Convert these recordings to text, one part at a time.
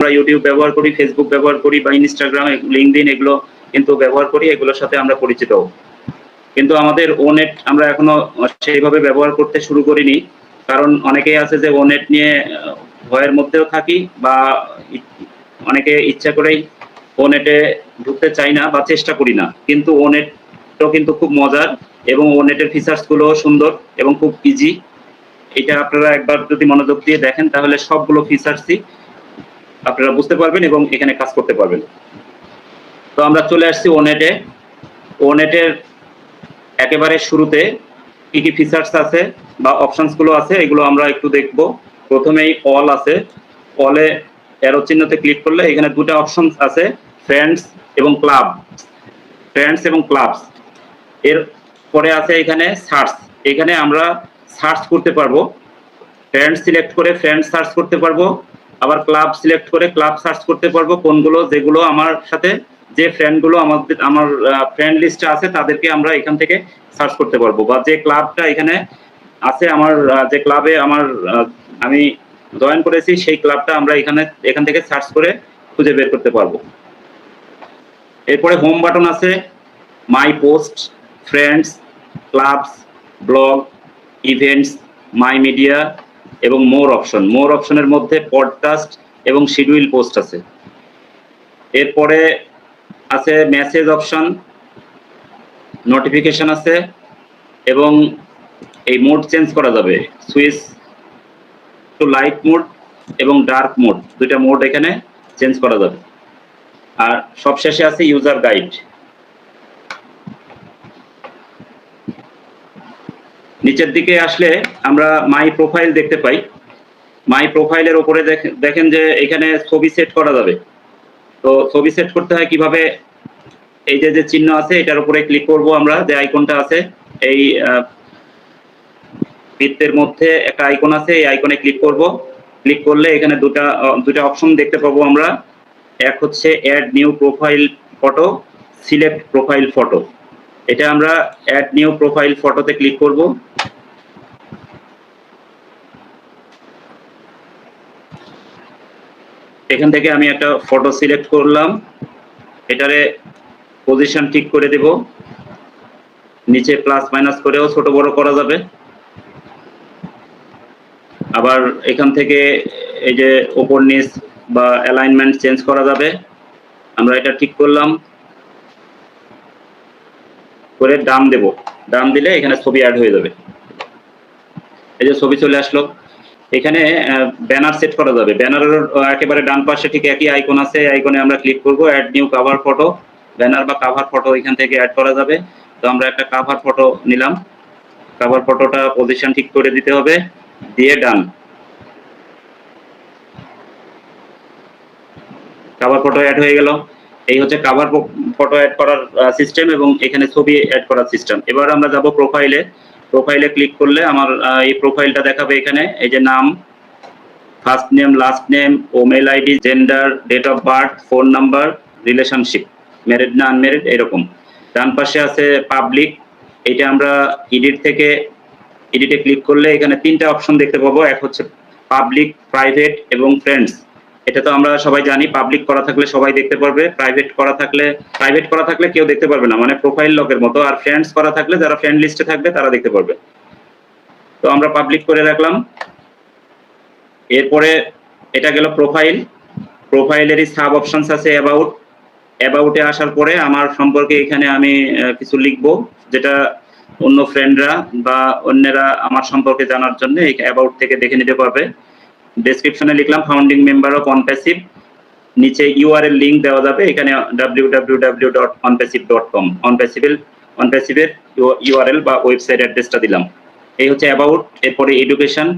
আমরা ইউটিউব ব্যবহার করি ফেসবুক ব্যবহার করি বা ইনস্টাগ্রাম লিঙ্কডিন এগুলো কিন্তু ব্যবহার করি, এগুলোর সাথে আমরা পরিচিত। কিন্তু আমাদের ওনেট আমরা এখনও সেইভাবে ব্যবহার করতে শুরু করিনি। কারণ অনেকেই আছে যে ওনেট নিয়ে ভয়ের মধ্যেও থাকি বা অনেকে ইচ্ছা করেই ওনেটে ঢুকতে চাই না বা চেষ্টা করি না। কিন্তু ওনেটও কিন্তু খুব মজার এবং ওনেটের ফিচার্সগুলো সুন্দর এবং খুব ইজি এটা আপনারা একবার যদি মনোযোগ দিয়ে দেখেন, তাহলে সবগুলো ফিচার্সই আপনারা বুঝতে পারবেন এবং এখানে কাজ করতে পারবেন। তো আমরা চলে আসছি ওনেটে ওনেটের একেবারে শুরুতে কি কি ফিচার্স আছে বা অপশনসগুলো আছে, এগুলো আমরা একটু দেখব। প্রথমেই অল আছে। অলে এরো চিহ্নতে ক্লিক করলে এখানে দুটো অপশনস আছে ফ্রেন্ডস এবং ক্লাব ফ্রেন্ডস এবং ক্লাবস এর পরে আছে এখানে সার্চ এখানে আমরা সার্চ করতে পারব। ফ্রেন্ড সিলেক্ট করে ফ্রেন্ড সার্চ করতে পারব। আবার ক্লাব সিলেক্ট করে ক্লাব সার্চ করতে পারব কোনগুলো, যেগুলো আমার সাথে যে ফ্রেন্ডগুলো আমাদের, আমার ফ্রেন্ড লিস্টে আছে, তাদেরকে আমরা এখান থেকে সার্চ করতে পারব। বা যে ক্লাবটা এখানে আছে আমার যে ক্লাবে আমার আমি জয়েন করেছি, সেই ক্লাবটা আমরা এখানে, এখান থেকে সার্চ করে খুঁজে বের করতে পারব। এরপরে হোম বাটন আছে my post friends clubs blog events my media এবং মোর অপশন। মোর অপশনের মধ্যে পডকাস্ট এবং শিডিউল পোস্ট আছে। এরপরে আছে মেসেজ অপশন নোটিফিকেশন আছে এবং এই মোড চেঞ্জ করা যাবে। সুইচ টু লাইট মোড এবং ডার্ক মোড দুইটা মোড এখানে চেঞ্জ করা যাবে। আর সবশেষে আছে ইউজার গাইড নিচের দিকে আসলে আমরা মাই প্রোফাইল দেখতে পাই। মাই প্রোফাইলের দেখ- দেখেন যে এখানে ছবি সেট করা যাবে। তো ছবি সেট করতে হয় কীভাবে? এই যে যে চিহ্ন আছে, এটার উপরে ক্লিক করব আমরা, যে আইকনটা আছে। এই বৃত্তের মধ্যে একটা আইকন আছে, এই আইকনে ক্লিক করব। ক্লিক করলে এখানে দুটা দুটা অপশন দেখতে পাবো আমরা। এক হচ্ছে add new profile photo select profile photo এটা আমরা অ্যাড নিউ প্রোফাইল ফটোতে ক্লিক করব। এখান থেকে আমি একটা ফটো সিলেক্ট করলাম। এটারে পজিশন ঠিক করে দেব। নিচে প্লাস মাইনাস করেও ছোট বড় করা যাবে। আবার এখান থেকে এই যে ওপর নিচ বা অ্যালাইনমেন্ট চেঞ্জ করা যাবে। আমরা এটা ঠিক করলাম। করে ডান দেব। ডান দিলে এখানে ছবি অ্যাড হয়ে যাবে। এই যে ছবি চলে আসলো। এখানে ব্যানার সেট করা যাবে। ব্যানারের একেবারে ডান পাশে ঠিক একই আইকন আছে। আইকনে আমরা ক্লিক করব add new cover photo banner বা কভার ফটো এখান থেকে অ্যাড করা যাবে। তো আমরা একটা কভার ফটো নিলাম। কভার ফটোটা পজিশন ঠিক করে দিতে হবে। দিয়ে ডান কভার ফটো অ্যাড হয়ে গেল। এই হচ্ছে কভার ফটো অ্যাড করার সিস্টেম এবং এখানে ছবি অ্যাড করার সিস্টেম এবার আমরা যাব প্রোফাইলে প্রোফাইলে ক্লিক করলে আমার এই প্রোফাইলটা দেখাবে এখানে। এই যে নাম first name last name O mail ID gender date of birth phone number relationship married না আনম্যারিড এরকম। ডান পাশে আছে পাবলিক এটা আমরা এডিট থেকে এডিটে ক্লিক করলে এখানে তিনটা অপশন দেখতে পাবো। এক হচ্ছে পাবলিক প্রাইভেট এবং ফ্রেন্ডস এটা তো আমরা সবাই জানি পাবলিক করা থাকলে সবাই দেখতে পারবে প্রাইভেট করা থাকলে প্রাইভেট করা থাকলে কেউ দেখতে পারবে না। মানে প্রোফাইল লকের মতো। আর ফ্রেন্ডস করা থাকলে যারা ফ্রেন্ড লিস্টে থাকবে, তারা দেখতে পারবে। তো আমরা পাবলিক করে রাখলাম। এরপরে এটা গেল প্রোফাইল প্রোফাইলেরই সাব অপশনস আছে অ্যাবাউট অ্যাবাউটে আসার পরে আমার সম্পর্কে এখানে আমি কিছু লিখব, যেটা অন্য ফ্রেন্ডরা বা অন্যরা আমার সম্পর্কে জানার জন্য এই অ্যাবাউট থেকে দেখে নিতে পারবে। ডেসক্রিপশনে লিখলাম ফাউন্ডিং মেম্বার অফ অনপ্যাসিভ নিচে ইউআরএল লিংক দেওয়া যাবে, এখানে www.onpassive.com অনপ্যাসিভের অনপ্যাসিভের ইউআরএল বা ওয়েবসাইট অ্যাড্রেসটা দিলাম। এই হচ্ছে অ্যাবাউট এরপরে এডুকেশন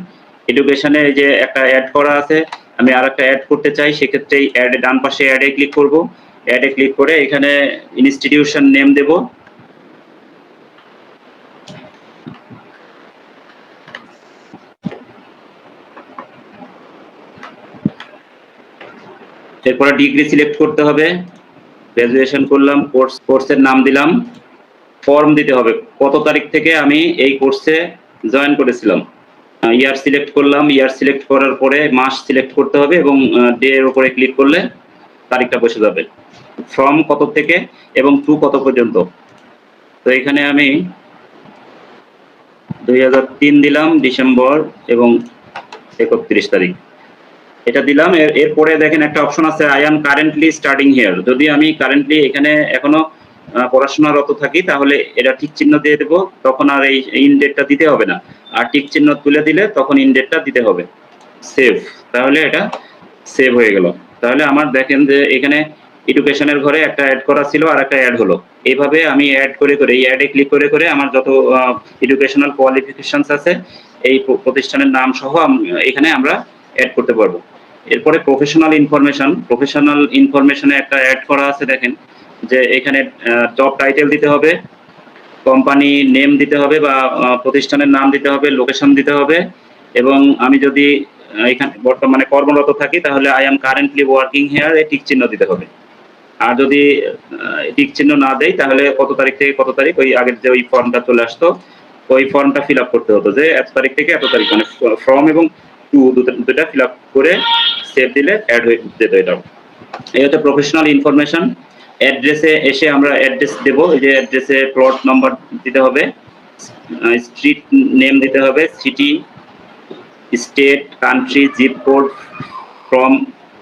এডুকেশনে যে একটা অ্যাড করা আছে, আমি আর একটা অ্যাড করতে চাই, সেক্ষেত্রে অ্যাড ডান পাশে অ্যাডে ক্লিক করব। অ্যাডে ক্লিক করে এখানে ইনস্টিটিউশন নেম দেব। এরপরে ডিগ্রি সিলেক্ট করতে হবে। গ্রাজুয়েশন করলাম কোর্স কোর্সের নাম দিলাম। ফর্ম দিতে হবে। কত তারিখ থেকে আমি এই কোর্সে জয়েন করেছিলাম? ইয়ার সিলেক্ট করলাম। ইয়ার সিলেক্ট করার পরে মাস সিলেক্ট করতে হবে এবং ডে এর উপরে ক্লিক করলে তারিখটা বসে যাবে। ফ্রম কত থেকে এবং টু কত পর্যন্ত? তো এখানে আমি দুই হাজার তিন দিলাম, ডিসেম্বর এবং একত্রিশ তারিখ। এটা দিলাম। এরপরে দেখেন একটা অপশন আছে I am currently starting here যদি আমি কারেন্টলি এখানে এখনও পড়াশোনারত থাকি, তাহলে এটা ঠিক চিহ্ন দিয়ে দেবো। তখন আর এই ইন ডেটটা দিতে হবে না। আর ঠিক চিহ্ন তুলে দিলে তখন ইন ডেটটা দিতে হবে। সেভ তাহলে এটা সেভ হয়ে গেল। তাহলে আমার দেখেন যে এখানে এডুকেশনের ঘরে একটা অ্যাড করা ছিল আর একটা অ্যাড হলো। এইভাবে আমি অ্যাড করে করে, এই অ্যাডে ক্লিক করে করে আমার যত এডুকেশনাল কোয়ালিফিকেশনস আছে, এই প্রতিষ্ঠানের নাম সহ এখানে আমরা অ্যাড করতে পারব। এরপরে প্রফেশনাল ইনফরমেশন প্রফেশনাল ইনফরমেশনে একটা অ্যাড করা আছে দেখেন, যে এখানে জব টাইটেল দিতে হবে কোম্পানি নেম দিতে হবে বা প্রতিষ্ঠানের নাম দিতে হবে লোকেশন দিতে হবে এবং আমি যদি এখানে, বর্তমানে কর্মরত থাকি, তাহলে I am currently working here এই টিক চিহ্ন দিতে হবে। আর যদি টিক চিহ্ন না দেয় তাহলে কত তারিখ থেকে কত তারিখ, ওই আগের যে ওই ফর্মটা চলে আসতো, ওই ফর্মটা ফিল আপ করতে হতো যে এত তারিখ থেকে এত তারিখ মানে ফর্ম এবং টু দুটা ফিল আপ করে সেভ দিলে অ্যাড হয়ে যেত এটা এই হচ্ছে প্রফেশনাল ইনফরমেশন অ্যাড্রেসে এসে আমরা অ্যাড্রেস দেব যে অ্যাড্রেসে প্লট নাম্বার দিতে হবে স্ট্রিট নেম দিতে হবে city state country zip code from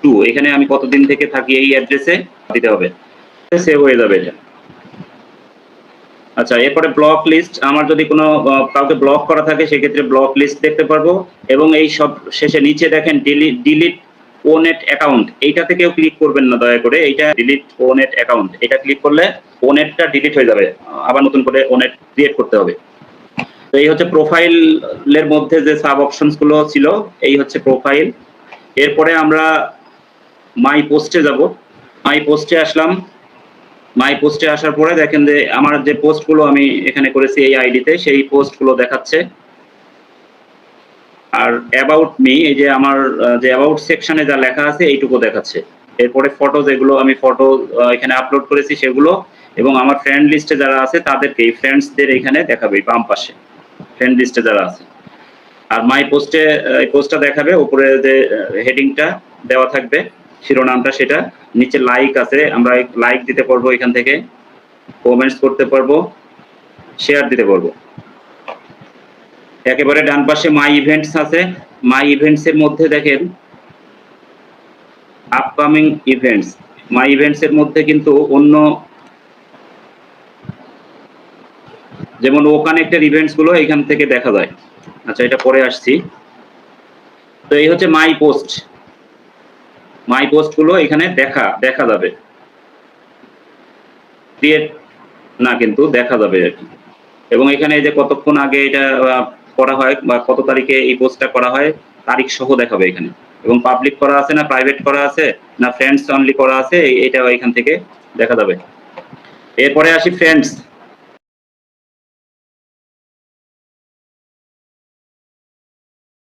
to এখানে আমি কতদিন থেকে থাকি এই অ্যাড্রেসে দিতে হবে। সেভ হয়ে যাবে এটা। আচ্ছা এরপরে ব্লক লিস্ট আমার যদি কোনো কাউকে ব্লক করা থাকে, সেক্ষেত্রে ব্লক লিস্ট দেখতে পারব। এবং এই সব শেষে নিচে দেখেন ডিলিট ডিলিট ওনেট অ্যাকাউন্ট এইটাতে কেউ ক্লিক করবেন না, দয়া করে। এইটা ডিলিট ওনেট অ্যাকাউন্ট এটা ক্লিক করলে ওনেটটা ডিলিট হয়ে যাবে। আবার নতুন করে ওনেট ক্রিয়েট করতে হবে। তো এই হচ্ছে প্রোফাইলের মধ্যে যে সাব অপশনসগুলো ছিল, এই হচ্ছে প্রোফাইল এরপরে আমরা মাই পোস্টে যাব। মাই পোস্টে আসলাম। মাই পোস্টে আসার পরে দেখেন যে আমার যে পোস্টগুলো আমি এখানে করেছি এই আইডিতে সেই পোস্টগুলো দেখাচ্ছে। আর অ্যাবাউট মি এই যে আমার যে অ্যাবাউট সেকশনে যা লেখা আছে, এইটুকু দেখাচ্ছে। এরপরে ফটো যেগুলো আমি ফটো এখানে আপলোড করেছি সেগুলো, এবং আমার ফ্রেন্ড লিস্টে যারা আছে, তাদেরকে এই ফ্রেন্ডসদের এখানে দেখাবে বাম পাশে। ফ্রেন্ড লিস্টে যারা আছে। আর মাই পোস্টে এই পোস্টটা দেখাবে, উপরে যে হেডিংটা দেওয়া থাকবে। শিরোনামটা সেটা। নিচে লাইক আছে, আমরা লাইক দিতে পারব এখান থেকে। কমেন্টস করতে পারব শেয়ার দিতে পারব। একেবারে ডান পাশে মাই ইভেন্টস আছে। মাই ইভেন্টস এর মধ্যে দেখেন আপকামিং ইভেন্টস মাই ইভেন্টস এর মধ্যে কিন্তু অন্য, যেমন ও কানেক্টেড ইভেন্টসগুলো এখান থেকে দেখা যায়। আচ্ছা এটা পরে আসছি। তো এই হচ্ছে মাই পোস্ট মাই পোস্টগুলো এখানে দেখা দেখা যাবে। ক্রিয়েট না কিন্তু দেখা যাবে আর কি। এবং এখানে যে কতক্ষণ আগে এটা করা হয় বা কত তারিখে এই পোস্টটা করা হয়, তারিখ সহ দেখাবে এখানে। এবং পাবলিক করা আছে না প্রাইভেট করা আছে, না ফ্রেন্ডস অনলি করা আছে এটা এখান থেকে দেখা যাবে। এরপরে আসি ফ্রেন্ডস